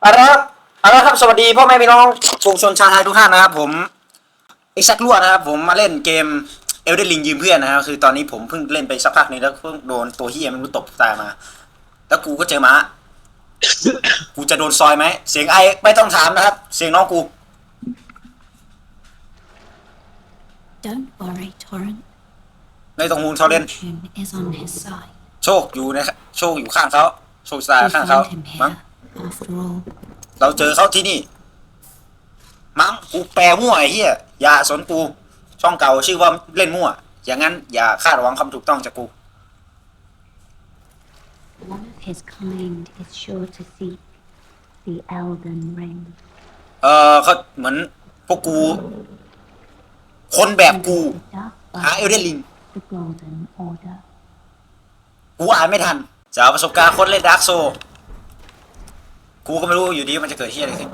เอาละครับเอาละครับสวัสดีพ่อแม่พี่น้องปวงชนชาวไทยทุกท่านนะครับผมไอ้ซักลวดนะครับผมมาเล่นเกมเอลเดนลิงยืมเพื่อนนะครับคือตอนนี้ผมเพิ่งเล่นไปสักพักหนึงแล้วเพิ่งโดนตัวเฮียมันรู้ตบตายมา แล้วกูก็เจอม้า กูจะโดนซอยไหมเสียงไอไม่ต้องถามนะครับ เสียงน้องกู Don't worry, Torrent. ในตรงมูลเขาเล่น Fortune is on his side. โชคอยู่ในโชคอยู่ข้างเขาโชคชะตา We ข้างเขา found him มั้ง here, after all. เราเจอเขาที่นี่ มั้งกูแปลมั่วไอ้เหี้ยอย่าสนกู ช่องเก่าชื่อว่าเล่นมั่ว อย่างนั้นอย่าคาดหวังคำถูกต้องจากกู One of his kind is sure to seek the Elden Ring. เออเขาเหมือนพวกกู คนแบบกู The dark หาเอลเดนลิง the Golden Order. กูอ่านไม่ทัน จากประสบการณ์คนเล่นดาร์กโซ กูก็ไม่รู้อยู่ดีมันจะเกิดที่อะไรขึ้น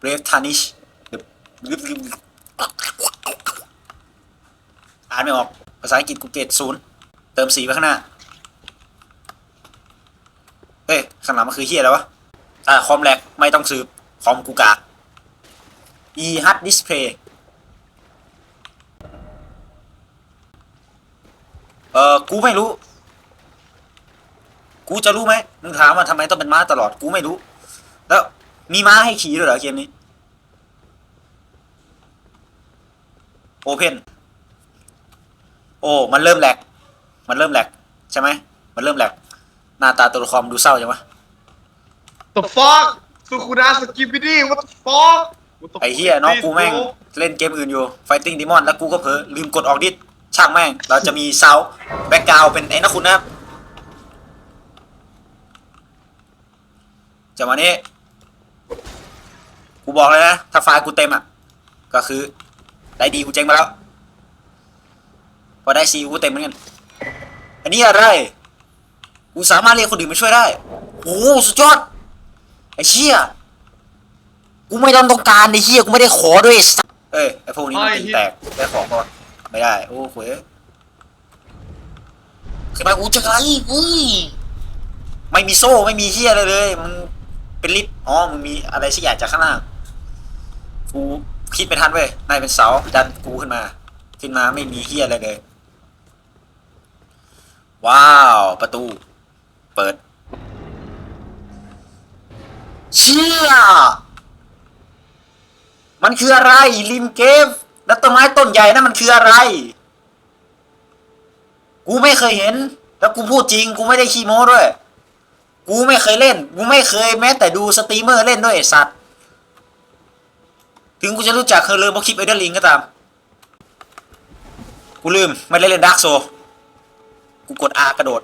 Brave Tarnish อ่านไม่ออก ภาษาอังกฤษกูเกรดศูนย์เติมสีไปข้างหน้าเฮ้ยข้างหลังมันคือเฮียอะไรวะ อ่าคอมแลกไม่ต้องสืบคอมกูกาก e hard display เออกูไม่รู้ กูจะรู้ไหมมึงถามว่าทำไมต้องเป็นม้าตลอด กูไม่รู้ แล้วมีม้าให้ขี่ด้วยเหรอเกมนี้โอเพนโอ้ มันเริ่มแหลก มันเริ่มแหลก ใช่ไหม มันเริ่มแหลก หน้าตาตัวละครมันดูเศร้าจังวะ The fuck สุคุนาสกิปปี้ดี้ what the fuck What the ไอ้เฮียน้องกูแม่ง bro? เล่นเกมอื่นอยู่ Fighting Demon แล้วกูก็เผลอลืมกดออกดิสช่างแม่ง เราจะมีเซาแบ็กกราวเป็นไอ้นะคุณนะครับจังหวะนี้ กูบอกเลยนะ ถ้าไฟล์กูเต็มอะ ก็คือ ได้ดีกูเจ๊งมาแล้ว พอได้ซีกูเต็มเหมือนกัน อันนี้อะไร กูสามารถเรียกคนอื่นมาช่วยได้ โอ้โหสุดยอด ไอ้เชี่ย กูไม่ต้องต้องการไอ้เหี้ยกูไม่ได้ขอด้วยไอ้สัสเอ้ยไอ้พวกนี้มันตีแตกได้ของก่อนไม่ได้ โอ้โหยขึ้นมากูจะไงเฮ้ยไม่มีโซ่ไม่มีเหี้ยอะไรเลย มัน เป็นลิฟต์อ๋อมันมีอะไรสักอย่างจากข้างล่างกูคิดไม่ทันเว้ยนายเป็นเสาดันกูขึ้นมา ขึ้นมาไม่มีเหี้ยอะไรเลย ว้าว ประตู เปิด เชี่ยมันคืออะไร ริมเกฟแล้วต้นไม้ต้นใหญ่นั่นมันคืออะไร กูไม่เคยเห็น แล้วกูพูดจริง กูไม่ได้ขี้โม้ด้วย กูไม่เคยเล่น กูไม่เคยแม้แต่ดูสตรีมเมอร์เล่นด้วยไอ้สัตว์ ถึงกูจะรู้จักเคอร์เลอร์เพราะคลิปไอเดอร์ลิงก็ตาม กูลืมไม่ได้เล่นดาร์กโซ กูกด R กระโดด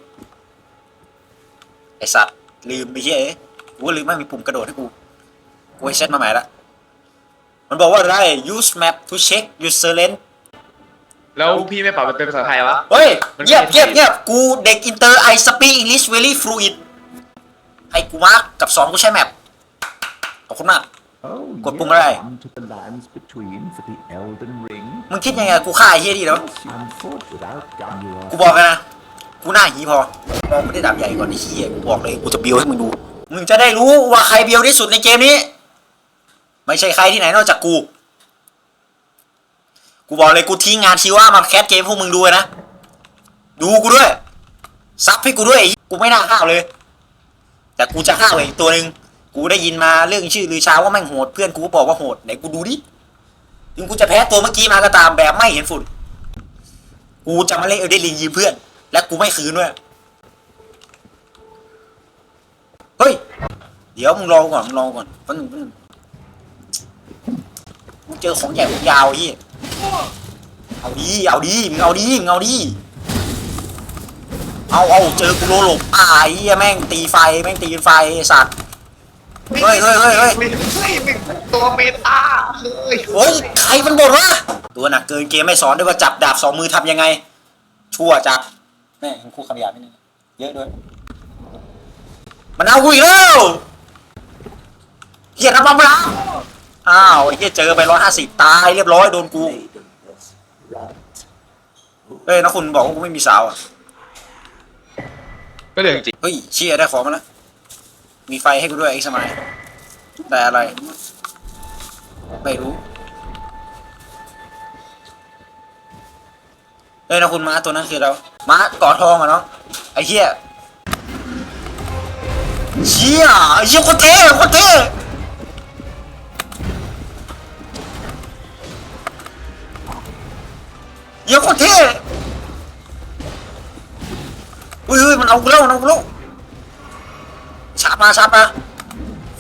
ไอสัตว์ ลืมไปเหี้ยเอ้ยกูก็ลืมไม่มีปุ่มกระโดดให้กู กูให้เซตมาใหม่ละ มันบอกว่าอะไร use map to check user length แล้วพี่ไม่ปรับมันเป็นภาษาไทยวะ เฮ้ยมันเงียบเป็นเงียบเงียบกูเด็กอินเตอร์ I speak English very fluid ให้กูมาร์กกับสองกูใช้แมปขอบคุณมาก Oh, Got you've Boomerang. come to the lands between for the Elden Ring. มึงคิดยังไงกูฆ่าไอ้เฮียดีแล้ว On foot without gun, you กู are บอกกันนะ กูหน้าหีพอมองไม่ได้ดาบใหญ่ก่อนไอ้เฮียกูบอกเลยกูจะเบียวให้มึงดู มึงจะได้รู้ว่าใครเบียวที่สุดในเกมนี้ ไม่ใช่ใครที่ไหนนอกจากกู กูบอกเลยกูทิ้งงานชีว่ามาแคสเกมพวกมึงดูเลยนะ ดูกูด้วย ซับให้กูด้วยไอ้เหี้ยกูไม่น่าห้าวเลย แต่กูจะห้าวอีกตัวหนึ่งกูได้ยินมาเรื่องชื่อลือชาว่าแม่งโหดเพื่อนกูก็บอกว่าโหดไหนกูดูดิถึงกูจะแพ้ตัวเมื่อกี้มาก็ตามแบบไม่เห็นฝุ่น กูจะมาเล่นเอลเดลิงยืมเพื่อน และกูไม่คืนด้วยเฮ้ย เดี๋ยวมึงรอก่อนมึงรอก่อนแป๊บนึงปนึงมึงเจอของใหญ่ของยาวยี่เอาดีเอาดีมึงเอาดีมึงเอาดี เอาเอาเจอกูโลหลบอ่าไอ้เหี้ยแม่งตีไฟแม่งตีไฟไอ้สัตว์ เฮ้ยเฮ้ยเฮ้ยเฮ้ยไม่ใช่เป็นตัวเมตาเฮ้ยเฮ้ยใครมันบ่นวะตัวหนักเกินเกมไม่สอนด้วยว่าจับดาบสองมือทำยังไง ชั่วจัดแม่งคู่คำหยาบนิดนึงเยอะด้วย มันเอากูอีกแล้วเฮียทำมาบ้าอ้าวไอ้เฮียเจอไปร้อยห้าสิบตายเรียบร้อยโดนกูเฮ้ยนะคุณบอกว่ากูไม่มีสาวอะ ก็เรื่องจริงเฮ้ยเชี่ยได้ของมาแล้วมีไฟให้กูด้วยไอ้สมัยแต่อะไร ไม่รู้เฮ้ยนะคุณม้าตัวนั้นคือเราม้ากาะทองเหรอเนาะไอ้เหี้ยเชี่ยไอ้เหี้ยโคตรเท่โคตรเท่เหี้ยโคตรเท่ เฮ้ยเฮ้ยมันเอากูแล้วมันเอากูแล้วชาร์จมาชาร์จมา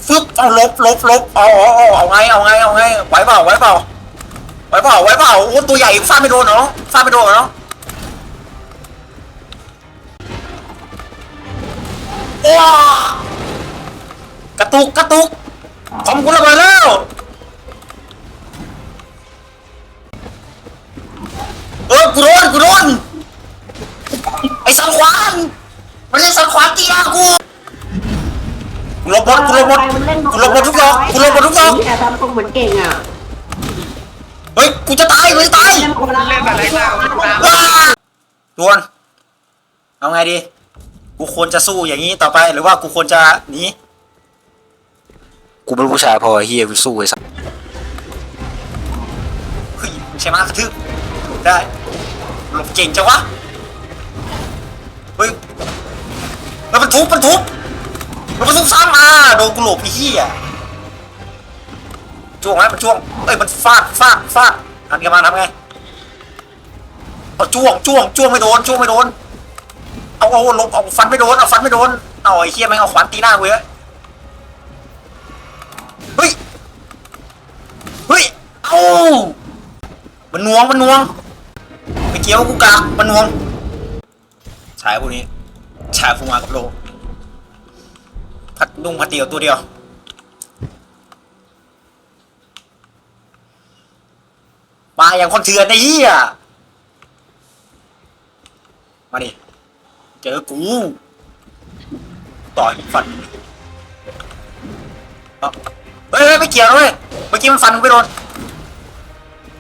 ฟึบเอาลบลบลบเอาเอาเอาเอาไงเอาไงเอาไงไหวเปล่าไหวเปล่าไหวเปล่าไหวเปล่าโอ้ตัวใหญ่ฟาดไม่โดนเหรอฟาดไม่โดนเหรอว้ากระตุกกระตุกคอมกูระเบิดแล้วเออกูโดนกูโดนไอ้สันขวา เล่นสันขวานตีหน้ากูกูหลบหมดกูลบหมดกูลบหมดทุกดอกกูหลบหมดทุกดอกแต่ทำตัวเหมือนเก่งอะเฮ้ยกูจะตายกูจะตายว้าว้าดวนเอาไงดี กูควรจะสู้อย่างนี้ต่อไปหรือว่ากูควรจะหนีกูเป็นผู้ชายพอเฮียกูสู้ไอ้สัสเฮ้ยใช่ไหมกระทึกได้หลบเก่งจังวะ แล้วมันทุบมันทุบแล้วมันทุบซ้ำมาโดนกูหลบไอ้เหี้ยจ้วงไหมมันจ้วงเอ้ยมันฟาดฟาดฟาดหันกลันมาทำไงเอาจ้วงจ้วงจ้วงไม่โดนจ้วงไม่โดนเอาเอาลบเอาฟันไม่โดนเอาฟันไม่โดนเอาไอ้เฮียแม่งเอาขวานตีหน้ากูเลยเฮ้ยเฮ้ยเอามันนวงมันนวงไม่เกี่ยวกูกากมันนวงชายพวกนี้ ชาฟูมากับโลพัดนุ่งพัดเดียวตัวเดียว มาอย่างคนเถื่อนไอ้เหี้ยมาดิ เจอกู ต่อยฟันเฮ้ยเฮ้ยไม่เกี่ยวเว้ยเมื่อกี้มันฟันไม่โดน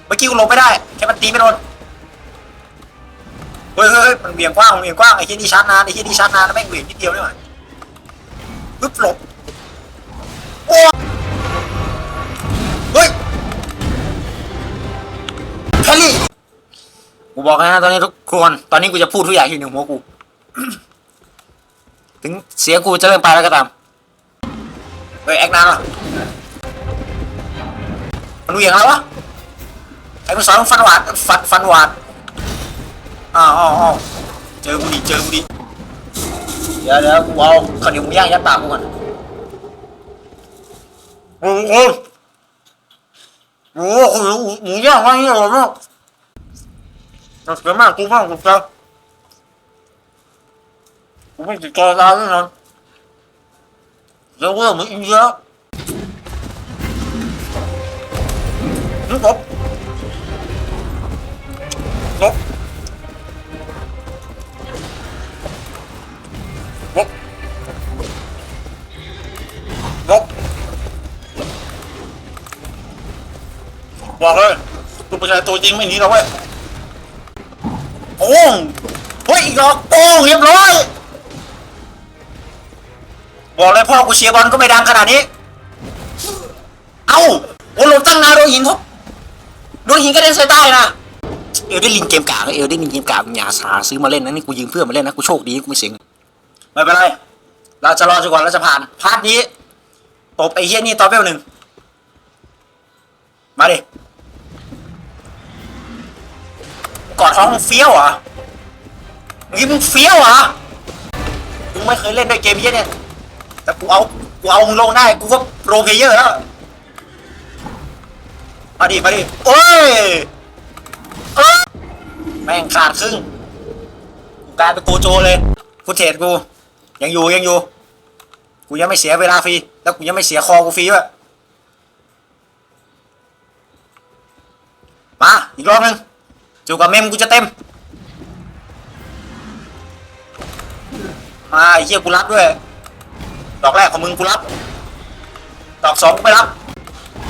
เมื่อกี้กูหลบไม่ได้ แค่มันตีไม่โดน เฮ้ยเฮ้ยมันเบี่ยงกว้างมันเบี่ยงกว้างไอ้ที่นี่ชาร์จนานไอ้ที่นี่ชาร์จนานแล้วแม่งเบี่ยงนิดเดียวนี่หว่าปึ๊บหลบโอ้เฮ้ยแคลรี่กูบอกนะตอนนี้ทุกคนตอนนี้กูจะพูดทุกอย่างที่หนึ่งหัวกู ถึงเสียงกูจะเริ่มไปแล้วก็ตามเฮ้ยแอคนานวะมันเหวี่ยงแล้ววะใครมันสอนฟันหวาดฟันฟันหวาด อ้าวอ้าวอ้าวเจอกูดิเจอกูดิเดี๋ยวเดี๋ยวกูเอาข้าวเหนียวหมูย่างยัดปากกูก่อนโอ้โหโอ้โหหมูย่างว่าอย่างนี้อร่อยมากเราเสียมากกูมากกูจะกูไม่ติดต่อร้านแน่นอนเดี๋ยวว่ามึงอินเยอะนึกออกลบ บบอกเลยตัวประชาตัวจริงไม่หนีเราเว้ยโป้งเฮ้ยอีกดอกโป้งเรียบร้อย บอกเลยพ่อกูเชียร์บอลก็ไม่ดังขนาดนี้ เอ้าโอ้หลบตั้งนานโดนหินทุบโดนหินก็เด็นใส่ใต้นะเอลได้ลิงเกมกากเอลได้ลิงเกมกากอย่าสาซื้อมาเล่นนะนี่กูยืมเพื่อนมาเล่นนะกูโชคดีกูไม่เสียงไม่เป็นไร เราจะรอจนกว่าเราจะผ่านพาร์ทนี้ ตบไอ้เฮี้ยนี่ต่อเวลหนึ่ง มาดิ กอดท้องเฟี้ยวเหรอเมื่อกี้มึงเฟี้ยวเหรอมึงไม่เคยเล่นด้วยเกมเยี่ยเนี่ย แต่กูเอา กูเอามึงลงได้ กูก็โปรเพเยอร์แล้ว มาดิ มาดิ โอ้ยเอ้ยแม่งขาดครึ่งกลายเป็นโกโจเลยฟุตเทจกู ยังอยู่ยังอยู่ กูยังไม่เสียเวลาฟรี แล้วกูยังไม่เสียคอกูฟรีด้วยมา อีกรอบหนึงจูกับเมมกูจะเต็ม มาไอ้เหี้ยกูรับด้วย ดอกแรกของมึงกูรับ ดอกสองกูไม่รับ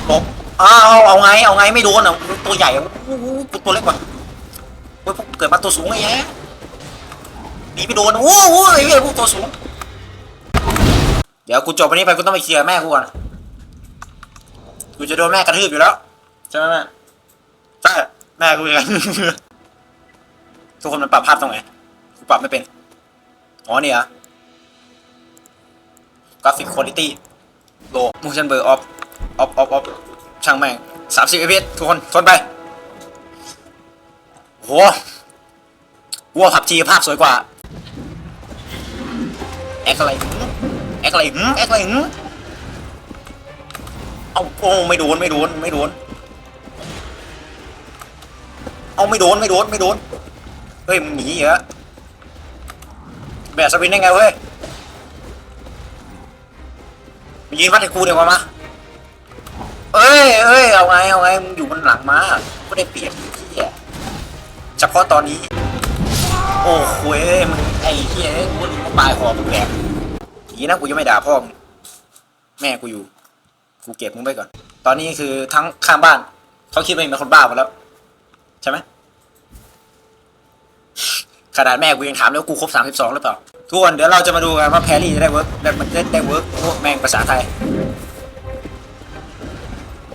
บอกอ้าวเอาเอาไง เอาไงไม่โดนอะตัวใหญ่กูตัวเล็กกว่าเฮ้ยพวกเกิดมาตัวสูงไอ้แย่หนีไม่โดนโอ้โหไอ้เหี้ยพวกตัวสูง เดี๋ยวกูจบวันนี้ไปกูต้องไปเคลียร์แม่กูก่อนกูจะโดนแม่กระทืบอยู่แล้วใช่ไหมแม่ใช่แม่กูเอนกันทุกคนมันปรับภาพตรงไหนกูปรับไม่เป็นอ๋อเนี่ยกราฟิกคุณภาพโล motion blur off off off off ช่างแม่งสามสิบ fps ทุกคนทนไปโหวัวผับจีภาพสวยกว่าแอคอะไร แอคอะไรหึแอคอะไรหึเอาโอ้ไม่โดนไม่โดนไม่โดนเอาไม่โดนไม่โดนไม่โดนเฮ้ยมึงหนีเหรอแบบสปินได้ไงเว้ยมายืนวัดให้กูเดี๋ยวมาเอ้ยเอ้ยเอาไงเอาไงมึงอยู่บนหลังมาก็ได้เปรียบที่เหี้ยเฉพาะตอนนี้ โอ้โหเอ้ยมึงไอ้เหี้ยเอ้ยกูมึงปลายคอมึงแหลก ทีนะกูยังไม่ด่าพ่อแม่กูอยู่ กูเก็บมึงไว้ก่อน ตอนนี้คือทั้งข้างบ้าน เขาคิดว่ามึงเป็นคนบ้าหมดแล้ว ใช่ไหมขนาดแม่กูยังถามเลยว่ากูครบ32หรือเปล่า ทุกคนเดี๋ยวเราจะมาดูกันว่าแพรี่จะได้เวิร์กได้มันได้ได้เวิร์กพวกแม่งภาษาไทย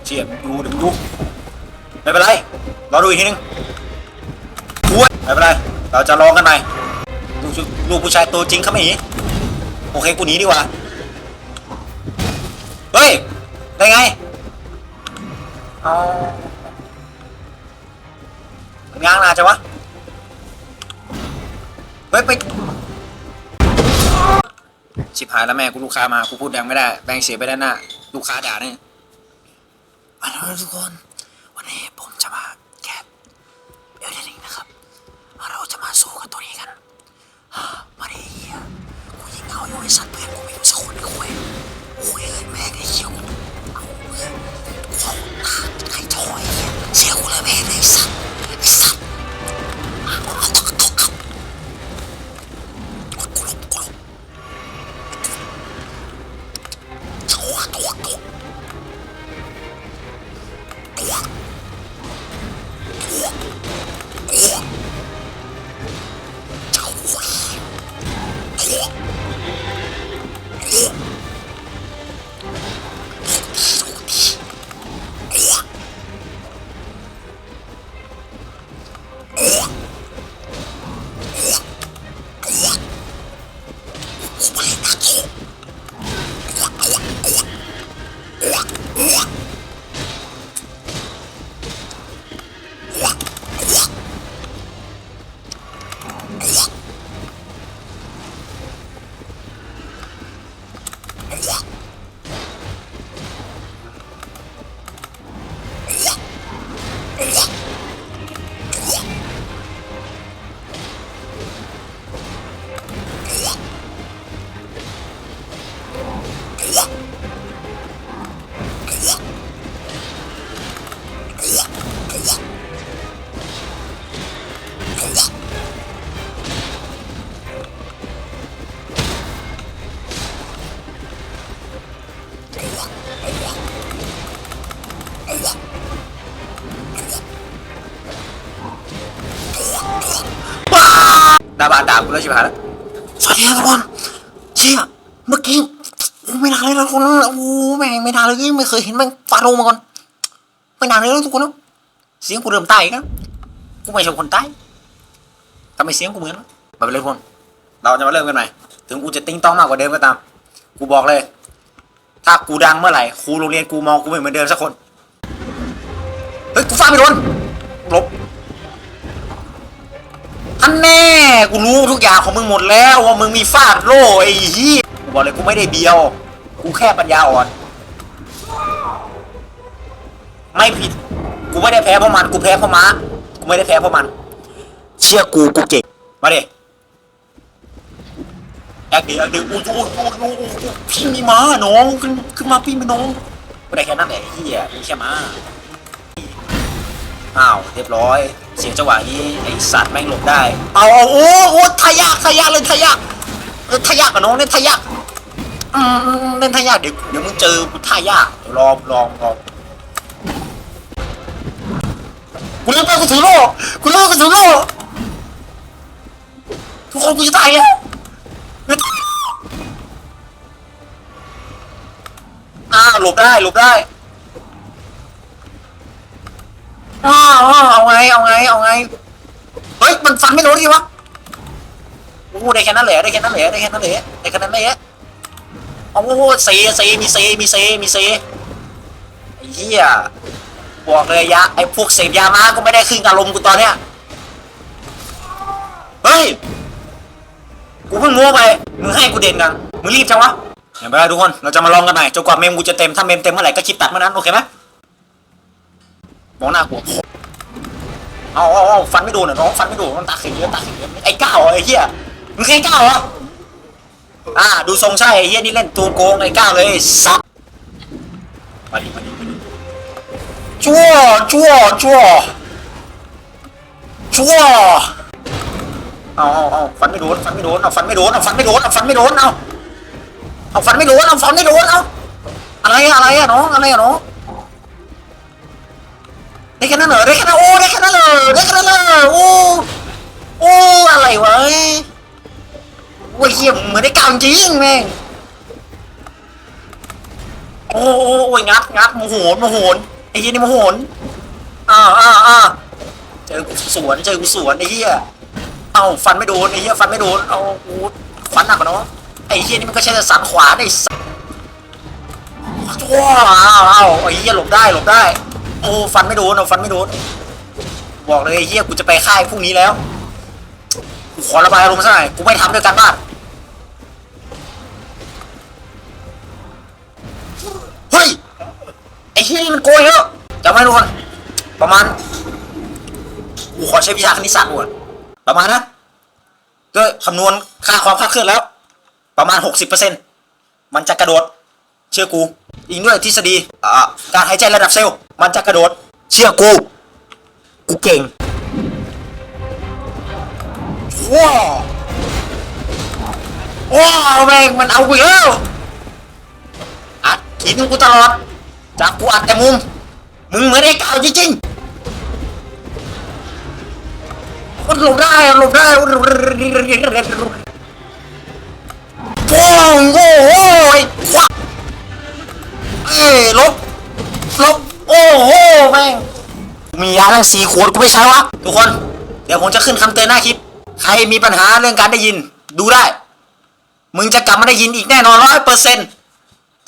เชียดูดึงดูไม่เป็นไรรอดูอีกทีนึงกูไม่เป็นไร เราจะลองกันใหม่ลูกชุลูกผู้ชายตัวจริงเขาไม่หนี โอเคกูหนีดีกว่า เฮ้ย ได้ไงเอางางนาจังวะ เฮ้ยไปชิบหายแล้วแม่กูลูกค้ามากูพูดดังไม่ได้ แบงเสียไปด้านหน้า ลูกค้าด่าเนี่ยมาแล้ทุกคน วันนี้ผมจะมาแคปเอลเดนิงนะครับ เราจะมาสู้กับตัวนี้กัน กูยิงเอาอยู่ไอ้สัตว์เพื่อนกูไม่รู้สักคนไอ้คุยคุยเอ้ยแม่งไอ้เหี้ยกูเอาเพื่อนกูเอาหน้าใครจะหอยเหี้ยเสียกูเลยแม่งไอ้สัตว์ไอ้สัตว์เอาเอาเอาเอาตัวตัวตัวตัวตัวตัวาบ้านด่ากูแล้วชิบหายแล้วสวัสดีครับทุกคนเชี่ยเมื่อกี้ไม่นานเลยนะทุกคนนะโอ้แม่งไม่นานเลยไม่เคยเห็นแม่งฟาโรมาก่อนไม่นานเลยนะทุกคนนะเสียงกูเริ่มใต้อีกแล้วกูไม่ใช่คนใต้ทำไมเสียงกูเหมือนมาเป็นเรื่องคนเราจะมาเริ่มกันใหม่ถึงกูจะติ้งต้องมากกว่าเดิมก็ตาม กูบอกเลย ถ้ากูดังเมื่อไหร่ครูโรงเรียนกูมองกูไม่เหมือนเดิมสักคนเฮ้ยกูฟาดไม่โดนหลบ อันแน่กูรู้ทุกอย่างของมึงหมดแล้วว่ามึงมีฟาดโล่ไอ้เหี้ยกูบอกเลยกูไม่ได้เบียว กูแค่ปัญญาอ่อน ไม่ผิด กูไม่ได้แพ้เพราะมัน กูแพ้เพราะม้า กูไม่ได้แพ้เพราะมัน เชื่อกูกูเก่ง มาดิอยากเดี๋ยวเดี๋ยวอู้อู้อู้อู้อู้พี่มีม้าน้องขึ้นขึ้นมาพี่มีน้องกูได้แค่นั้นแหละเหี้ยมีแค่ม้า อ้าวเรียบร้อย เสียงจังหวะนี้ไอสัตว์แม่งหลบได้ เอาเอาโอ้โอ้ทายากทายากเลยทายากเออทายากกับน้องเล่นทายากอืมอืมเล่นทายากเดี๋ยวเดี๋ยวมึงเจอกูทายากรอลองลองกูเล่นไปกูถือโล่กูเล่นกูถือโล่ทุกคนกูจะตายแล้วอ้าหลบได้หลบได้ อ้าวอ้าวเอาไง เอาไง เอาไง เฮ้ย มันฟันไม่โดนดิวะโอ้ได้แค่นั้นแหละได้แค่นั้นแหละได้แค่นั้นแหละได้แค่นั้นแหละโอ้โหเซเซมีเซมีเซมีเซไอ้เหี้ยบอกเลยยาไอ้พวกเสพยามาก็ไม่ได้ครึ่งอารมณ์กูตอนเนี้ย เฮ้ย กูเพิ่งมัวไป มึงให้กูเด่นกันมึงรีบจังวะเห็นไหมทุกคน เราจะมาลองกันหน่อยจนกว่าเมมกูจะเต็ม ถ้าเมมเต็มเมื่อไหร่ก็คลิปตัดเมื่อนั้น โอเคไหม มองหน้ากูเอาเอาเอาฟันไม่โดนเหรอน้องฟันไม่โดนมันตาขีเยอะตาขีเยอะไอ้ก้าวไอ้เหี้ยมึงแค่ก้าวเหรออ่าดูทรงใช่ไอ้เหี้ยนี่เล่นตัวโกงไอ้ก้าวเลยซับมาดิมาดิมาดิชั่วชั่วชั่วชั่วเอาเอาเอาฟันไม่โดนฟันไม่โดนเอาฟันไม่โดนเอาฟันไม่โดนเอาฟันไม่โดนเอาเอาฟันไม่โดนเอาฟันไม่โดนเอาอะไรอะอะไรอะน้องอะไรอะน้อง ได้แค่นั้นเหรอได้แค่นั้นโอ้ได้แค่นั้นเลยได้แค่นั้นเลยโอ้โอ้อะไรวะโอ้ยเฮียเหมือนได้กาวจริงแม่งโอ้โอ้โอ้ยงัดงัดโมโหนโมโหนไอ้เฮียนี่โมโหนอ่าอ่าอ่าเจอกูสวนเจอกูสวนไอ้เฮียเอ้าฟันไม่โดนไอ้เฮียฟันไม่โดนเอากูฟันหนักกว่าเนาะไอ้เฮียนี่มันก็ใช่แต่สันขวาได้สัสว้าวอ้าวอ้าวไอ้เฮียหลบได้หลบได้ โอ้ฟันไม่โดนเอาฟันไม่โดนบอกเลยเฮียกูจะไปค่ายพรุ่งนี้แล้วกูขอระบายอารมณ์สักหน่อยกูไม่ทำด้วยกันบ้านเฮ้ยไอ้เฮียนี่มันโกยแล้วจำไว้ทุกคนประมาณกูขอใช้วิชาคณิตศาสตร์ด่วนประมาณนะก็คำนวณค่าความคาดเคลื่อนแล้ว ประมาณหกสิบเปอร์เซ็นมันจะกระโดด เชื่อกู อีกด้วยทฤษฎีอ่าการหายใจระดับเซลล์มันจะกระโดด เชื่อกู กูเก่งว้าวว้าวแม่งมันเอากูอีกแล้วอัดขีดกูตลอดจากกูอัดแต่มุม มึงเหมือนไอ้เก่าจริงๆมันหลบได้หลบได้โอ้โห ลบลบโอ้โหแม่งมียาตั้งสี่ขวดกูไม่ใช้วะทุกคน เดี๋ยวผมจะขึ้นคำเตือนหน้าคลิป ใครมีปัญหาเรื่องการได้ยิน ดูได้ มึงจะกลับมาได้ยินอีกแน่นอนร้อยเปอร์เซ็น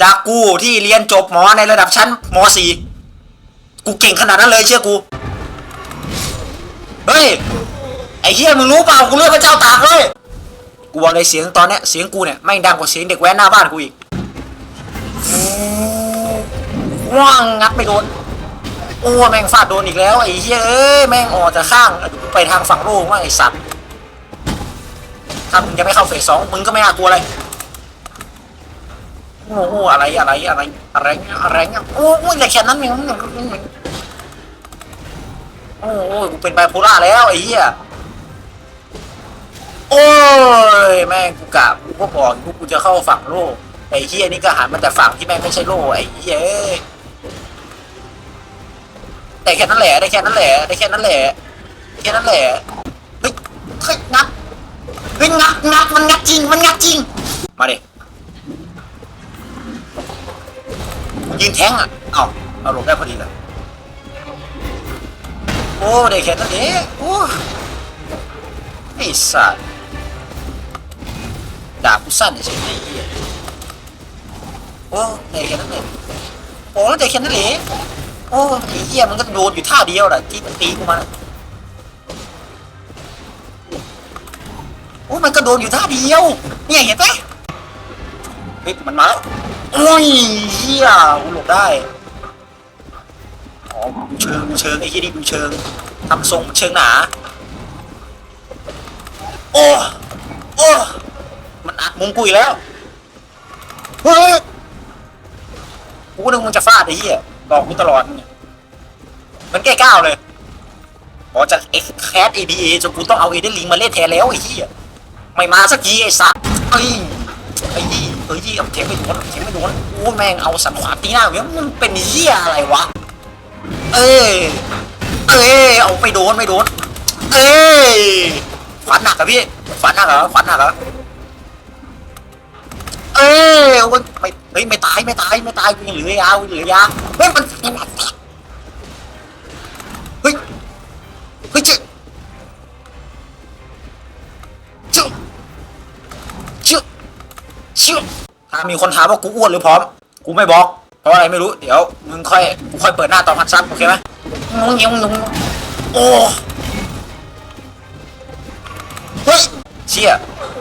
จากกูที่เรียนจบหมอในระดับชั้นมสี่กูเก่งขนาดนั้นเลยเชื่อกู เฮ้ย ไอ้เฮียมึงรู้เปล่ากูเลือกพระเจ้าตากเลยกูบอกเลยเสียงตอนเนี้ยเสียงกูเนี่ยไม่ดังกว่าเสียงเด็กแว้นหน้าบ้านกูอีก ว่างงัดไม่โดนโอ้แม่งฟาดโดนอีกแล้วไอ้เหี้ยเอ้ยแม่งออกจากข้างไปทางฝั่งโลกว่าไอ้สัตว์ถ้ามึงจะไม่เข้าเฟสสองมึงก็ไม่น่ากลัวเลยโอ้โหอะไรอะไรอะไรอะไรอะไรเงี้ยโอ้โหอย่าแค่นั้นมึงโอ้โหกูเป็นไบโพล่าแล้วไอ้เหี้ยโอ้ยแม่งกูกะกูก็บอกกูกูจะเข้าฝั่งโลกไอ้เฮียนี่ก็หันมาแต่ฝั่งที่แม่งไม่ใช่โล่ไอ้เฮีย แต่แค่นั้นแหละได้แค่นั้นแหละได้แค่นั้นแหละแค่นั้นแหละเฮ้ยเฮ้ยงัดเฮ้ยงัดงัดมันงัดจริงมันงัดจริง มาดิยืนแทงอะเอ้าเอาหลบได้พอดีเลยโอ้ได้แค่นั้นเองโอ้ไอ้สัตว์ด่ากูสั้นเฉยไอ้เฮียโอ้เด็กแค่นั้นเลยโอ้เด็กแค่นั้นเลย โอ้ไอ้เหี้ยมันก็โดนอยู่ท่าเดียวแหละที่มันตีกูมาน่ะโอ้มันก็โดนอยู่ท่าเดียว เนี่ยเห็นไหมเฮ้ยมันมาแล้วโอ้ยเหี้ยกูหลบได้อ๋อดูเชิงเชิงไอ้เหี้ยนี่เชิงทำทรงเชิงหนา โอ้โอ้มันอัดมุมกูอีกแล้วเฮ้ยกูนึกมึงจะฟาดไอ้เหี้ย บอกกูตลอดเนี่ยมันแก้ก้าวเลยพอจะเอ็กแคส ADA จนกูต้องเอาเอเดนลิงมาเล่นแทนแล้วไอ้เหี้ยไม่มาสักทีไอ้สัสไอ้ยไอ้ยี่เอ้ยี่เอาเทงไม่โดนเทงไม่โดนโอ้แม่งเอาสันขวาตีหน้าเว้ยมันเป็นเหี้ยอะไรวะ เอ้ยเอ้ยเอาไม่โดนไม่โดน เอ้ยฟันหนักอะพี่ฟันหนักเหรอฟันหนักเหรอ เอวันไม่ไม่ไม่ตายไม่ตายไม่ตายกูงเหลือยากูเหลือยาเฮ้ยมันเฮ้ยเฮ้ยเจ๊เจ๊เจ๊เจ๊ถ้ามีคนถามว่ากูอ้วนหรือพร้อม กูไม่บอก เพราะอะไรไม่รู้ เดี๋ยวมึงค่อยกูค่อยเปิดหน้าตอนพักซับโอเคไหมงงงงงงโอ้เฮ้ยเชี่ย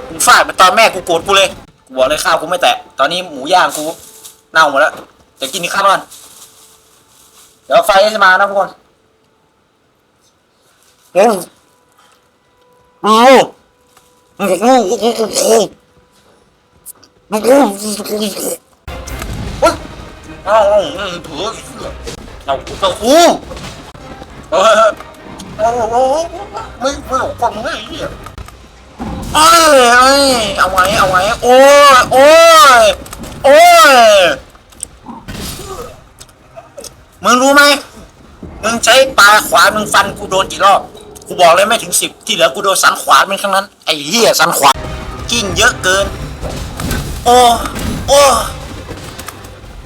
มึงฟาดมันตอนแม่กูโกรธกูเลย วัวเลยข้าวกูไม่แตะ ตอนนี้หมูย่างกูเน่าหมดแล้วเดี๋ยวกินข้าวก่อนเดี๋ยวไฟจะมานะทุกคนเอ้ยอ้าวเอาเผือ้กเอ้าตะคูเออ้โอ้โหไม่ไม่หลงฟังไอ้เหี้ย เอ้ยเอ้ยเอาไว้เอาไว้โอ้ยโอ้ยโอ้ยมึงรู้ไหมมึงใช้ปลายขวามึงฟันกูโดนกี่รอบกูบอกเลยไม่ถึงสิบที่เหลือกูโดนสันขวานมันทั้งนั้นไอ้เหี้ยสันขวากิ้งเยอะเกิน โอ้โอ้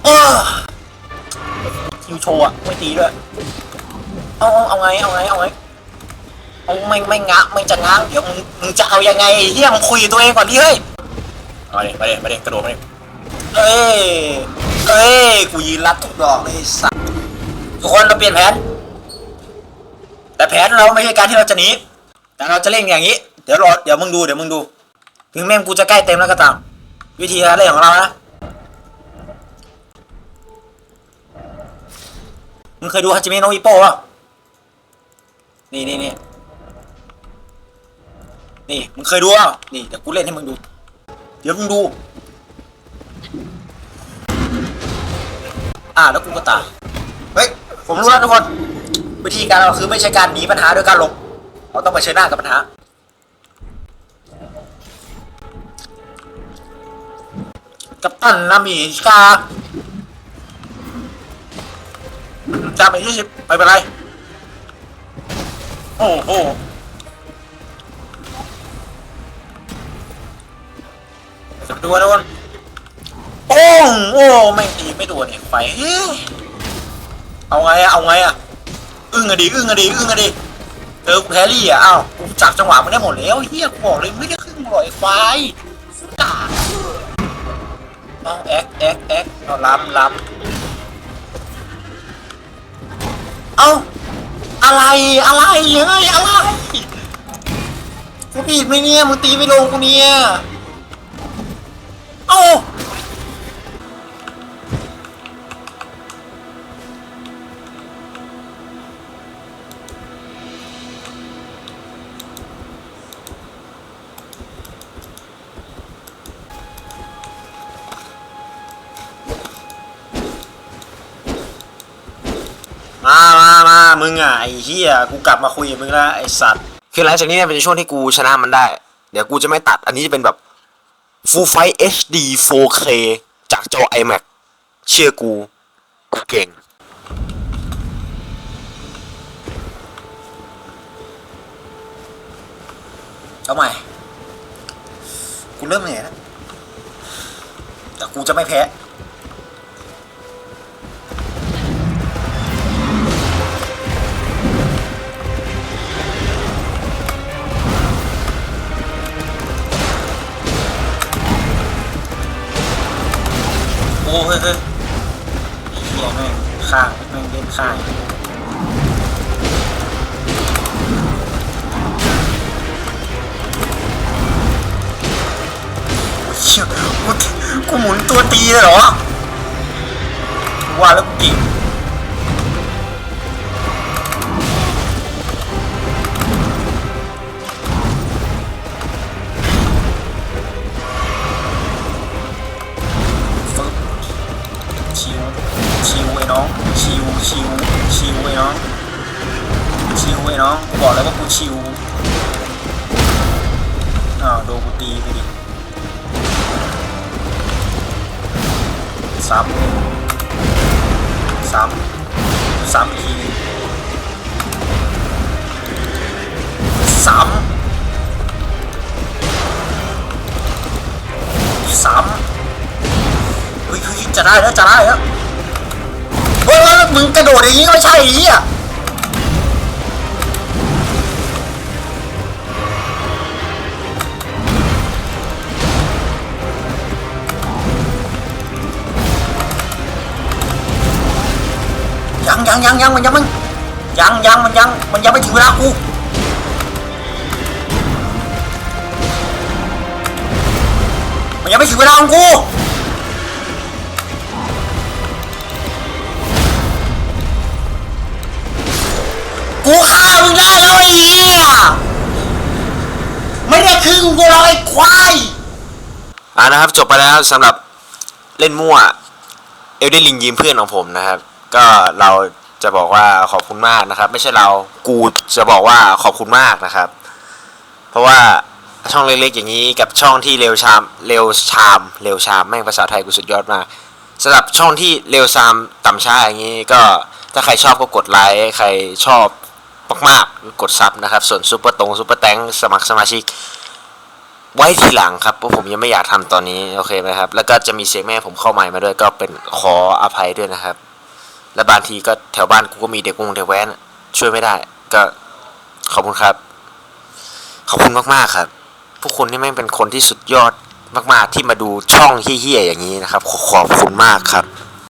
โอ้คิวโชว์อะไม่ตีด้วยเอาเอาเอาไงเอาไงเอาไง เอาไม่ไม่งะไม่จะง้างเดี๋ยวมึงมึงจะเอายังไงเฮียมึงคุยตัวเองก่อนดิเฮ้ยมาดิมาดิมาดิกระโดดมาดิเอ้ยเอ้ยกูยืนรับทุกดอกเลยสัสทุกคนเราเปลี่ยนแผน แต่แผนเราไม่ใช่การที่เราจะหนีแต่เราจะเล่นอย่างนี้ เดี๋ยวรอเดี๋ยวมึงดูเดี๋ยวมึงดู ถึงแม่งกูจะใกล้เต็มแล้วก็ตาม วิธีการเล่นของเรานะมึงเคยดูฮัจิเมะโนะอิโป้ป่ะนี่นี่นี่ นี่มึงเคยดูป่ะนี่เดี๋ยวกูเล่นให้มึงดู เดี๋ยวมึงดู อ่าแล้วกูก็ตาย เฮ้ย ผมรู้แล้วทุกคน วิธีการเราคือไม่ใช่การหนีปัญหาโดยการหลบ เราต้องเผชิญหน้ากับปัญหา กัปตันนามิกาจำไปยี่สิบไม่เป็นไร โอ้โห ดูนะวันโป้งโอ้ไม่ตีไม่โดนเอกไฟเอาไงอะเอาไงอะอึ้งอะดิอึ้งอะดิอึ้งอะดิเจอกูแฮร์รี่อะอ้าวกูจับจังหวะมันได้หมดแล้วเฮียกูบอกเลยไม่ได้ครึ่งหรอกไฟกาเอาแอ็กแอ็กแอ็กเอาล้ำล้ำเอาอะไรอะไรเฮ้ยอะไรกูผิดไหมเนี่ยมึงตีไม่ลงกูเนี่ย เอามามามามึงอะไอ้เหี้ยกูกลับมาคุยกับมึงแล้วไอ้สัตว์ คือหลังจากนี้เนี่ยเป็นช่วงที่กูชนะมันได้ เดี๋ยวกูจะไม่ตัด อันนี้จะเป็นแบบ Full Fight HD 4K จากจอ iMac เชื่อกู กูเก่ง เอาใหม่ กูเริ่มเหนื่อยแล้วแต่กูจะไม่แพ้ โอ้เฮ้ยเฮ้ยไอ้เฮียแม่งข้างแม่งเล่นข้างเชี่ยกูกูหมุนตัวตีเลยเหรอว่าแล้วกูเก่ง ซ้ำซ้ำเฮ้ยจะได้แล้วจะได้แล้วเฮ้ยมึงกระโดดอย่างนี้ก็ใช่เหี้ยยังยังยังยังมันยังมันยังยังมันยังมันยังไม่ถึงเวลากู มันยังไม่ถึงเวลาของกูกูฆ่ามึงได้แล้วไอ้เหี้ยไม่ได้ครึ่งกูหรอกไอ้ควายอ่านะครับจบไปแล้วสำหรับเล่นมั่วเอลเดลิงยืมเพื่อนของผมนะครับ ก็เราจะบอกว่าขอบคุณมากนะครับ ไม่ใช่เรากูจะบอกว่าขอบคุณมากนะครับ เพราะว่า ช่องเล็กๆอย่างนี้กับช่องที่เร็วชามเร็วชามเร็วชามแม่งภาษาไทยกูสุดยอดมากสำหรับช่องที่เร็วชามต่ำช้าอย่างนี้ก็ถ้าใครชอบก็กดไลค์ใครชอบมากๆก็กดซับนะครับ ส่วนซุปเปอร์ตรงซุปเปอร์แตงสมัครสมาชิก ไว้ทีหลังครับเพราะผมยังไม่อยากทำตอนนี้โอเคไหมครับ แล้วก็จะมีเสียงแม่ผมเข้าใหม่มาด้วยก็เป็นขออภัยด้วยนะครับ และบางทีก็แถวบ้านกูก็มีเด็กวงเด็กแว้นช่วยไม่ได้ ก็ขอบคุณครับ ขอบคุณมากๆครับ พวกคุณนี่แม่งเป็นคนที่สุดยอดมากๆที่มาดูช่องเฮี้ยๆอย่างนี้นะครับ ขอขอบคุณมากครับ